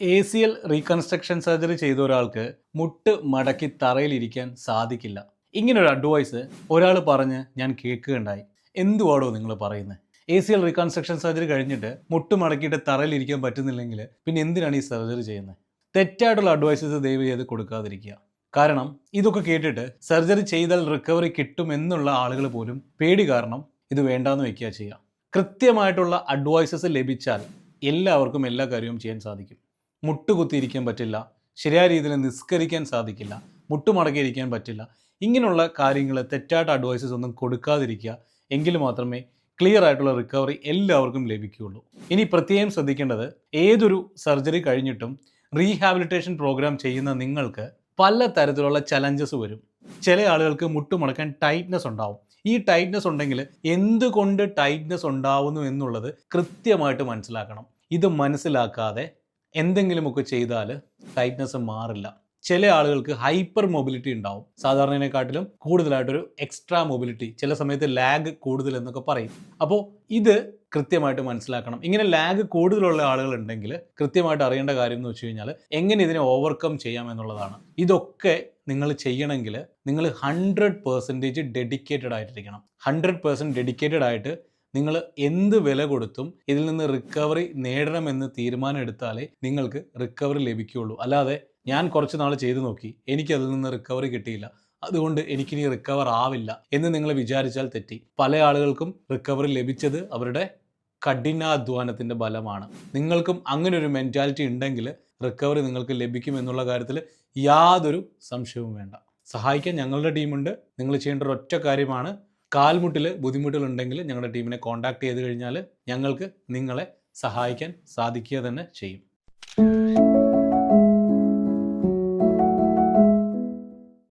A C L reconstruction surgery ചെയ്ത ഒരാൾക്ക് മുട്ട് മടക്കി തറയിലിരിക്കാൻ സാധിക്കില്ല. ഇങ്ങനൊരു അഡ്വൈസ് ഒരാൾ പറഞ്ഞ് ഞാൻ കേൾക്കുകയുണ്ടായി. എന്തുവാടോ നിങ്ങൾ പറയുന്നത് A C L reconstruction surgery കഴിഞ്ഞിട്ട് മുട്ട് മടക്കിയിട്ട് തറയിലിരിക്കാൻ പറ്റുന്നില്ലെങ്കിൽ പിന്നെ എന്തിനാണ് ഈ സർജറി ചെയ്യുന്നത് തെറ്റായിട്ടുള്ള അഡ്വൈസസ് ദയവ് ചെയ്ത് കൊടുക്കാതിരിക്കുക. കാരണം ഇതൊക്കെ കേട്ടിട്ട് സർജറി ചെയ്താൽ റിക്കവറി കിട്ടും എന്നുള്ള ആളുകൾ പോലും പേടി കാരണം ഇത് വേണ്ടാന്ന് വെക്കുക ചെയ്യുക. കൃത്യമായിട്ടുള്ള അഡ്വൈസസ് ലഭിച്ചാൽ എല്ലാവർക്കും എല്ലാ കാര്യവും ചെയ്യാൻ സാധിക്കും. മുട്ടുകുത്തിയിരിക്കാൻ പറ്റില്ല ശരിയായ രീതിയിൽ നിസ്കരിക്കാൻ സാധിക്കില്ല മുട്ടുമടക്കിയിരിക്കാൻ പറ്റില്ല. ഇങ്ങനെയുള്ള കാര്യങ്ങൾ തെറ്റായിട്ട് അഡ്വൈസസ് ഒന്നും കൊടുക്കാതിരിക്കുക. എങ്കിൽ മാത്രമേ ക്ലിയർ ആയിട്ടുള്ള റിക്കവറി എല്ലാവർക്കും ലഭിക്കുകയുള്ളൂ. ഇനി പ്രത്യേകം ശ്രദ്ധിക്കേണ്ടത് ഏതൊരു സർജറി കഴിഞ്ഞിട്ടും റീഹാബിലിറ്റേഷൻ പ്രോഗ്രാം ചെയ്യുന്ന നിങ്ങൾക്ക് പല തരത്തിലുള്ള ചലഞ്ചസ് വരും. ചില ആളുകൾക്ക് മുട്ടുമടക്കാൻ ടൈറ്റ്നെസ് ഉണ്ടാവും. ഈ ടൈറ്റ്നെസ് ഉണ്ടെങ്കിൽ എന്തുകൊണ്ട് ടൈറ്റ്നെസ് ഉണ്ടാവുന്നു എന്നുള്ളത് കൃത്യമായിട്ട് മനസ്സിലാക്കണം. ഇത് മനസ്സിലാക്കാതെ എന്തെങ്കിലുമൊക്കെ ചെയ്താൽ ടൈറ്റ്നസ് മാറില്ല. ചില ആളുകൾക്ക് ഹൈപ്പർ മൊബിലിറ്റി ഉണ്ടാവും. സാധാരണേക്കാട്ടിലും കൂടുതലായിട്ടൊരു എക്സ്ട്രാ മൊബിലിറ്റി ചില സമയത്ത് ലാഗ് കൂടുതൽ എന്നൊക്കെ പറയും. അപ്പോൾ ഇത് കൃത്യമായിട്ട് മനസ്സിലാക്കണം. ഇങ്ങനെ ലാഗ് കൂടുതലുള്ള ആളുകൾ ഉണ്ടെങ്കിൽ കൃത്യമായിട്ട് അറിയേണ്ട കാര്യം എന്ന് വെച്ച് കഴിഞ്ഞാൽ എങ്ങനെ ഇതിനെ ഓവർകം ചെയ്യാം എന്നുള്ളതാണ്. ഇതൊക്കെ നിങ്ങൾ ചെയ്യണമെങ്കിൽ നിങ്ങൾ ഹൺഡ്രഡ് പേഴ്സന്റേജ് ഡെഡിക്കേറ്റഡ് ആയിട്ടിരിക്കണം. ഹൺഡ്രഡ് പേഴ്സന്റ് ഡെഡിക്കേറ്റഡ് ആയിട്ട് നിങ്ങൾ എന്ത് വില കൊടുത്തും ഇതിൽ നിന്ന് റിക്കവറി നേടണമെന്ന് തീരുമാനം എടുത്താലേ നിങ്ങൾക്ക് റിക്കവറി ലഭിക്കുകയുള്ളൂ. അല്ലാതെ ഞാൻ കുറച്ച് നാൾ ചെയ്തു നോക്കി എനിക്ക് അതിൽ നിന്ന് റിക്കവറി കിട്ടിയില്ല. അതുകൊണ്ട് എനിക്കിനി റിക്കവർ ആവില്ല എന്ന് നിങ്ങൾ വിചാരിച്ചാൽ തെറ്റി. പല ആളുകൾക്കും റിക്കവറി ലഭിച്ചത് അവരുടെ കഠിനാധ്വാനത്തിന്റെ ഫലമാണ്. നിങ്ങൾക്കും അങ്ങനെ ഒരു മെന്റാലിറ്റി ഉണ്ടെങ്കിൽ റിക്കവറി നിങ്ങൾക്ക് ലഭിക്കും എന്നുള്ള കാര്യത്തിൽ യാതൊരു സംശയവും വേണ്ട. സഹായിക്കാൻ ഞങ്ങളുടെ ടീമുണ്ട് നിങ്ങൾ ചെയ്യേണ്ട ഒരു ഒറ്റ കാര്യമാണ് കാൽമുട്ടിൽ ബുദ്ധിമുട്ടുകളുണ്ടെങ്കിൽ ഞങ്ങളുടെ ടീമിനെ കോൺടാക്ട് ചെയ്ത് കഴിഞ്ഞാൽ ഞങ്ങൾക്ക് നിങ്ങളെ സഹായിക്കാൻ സാധിക്കുക തന്നെ ചെയ്യും.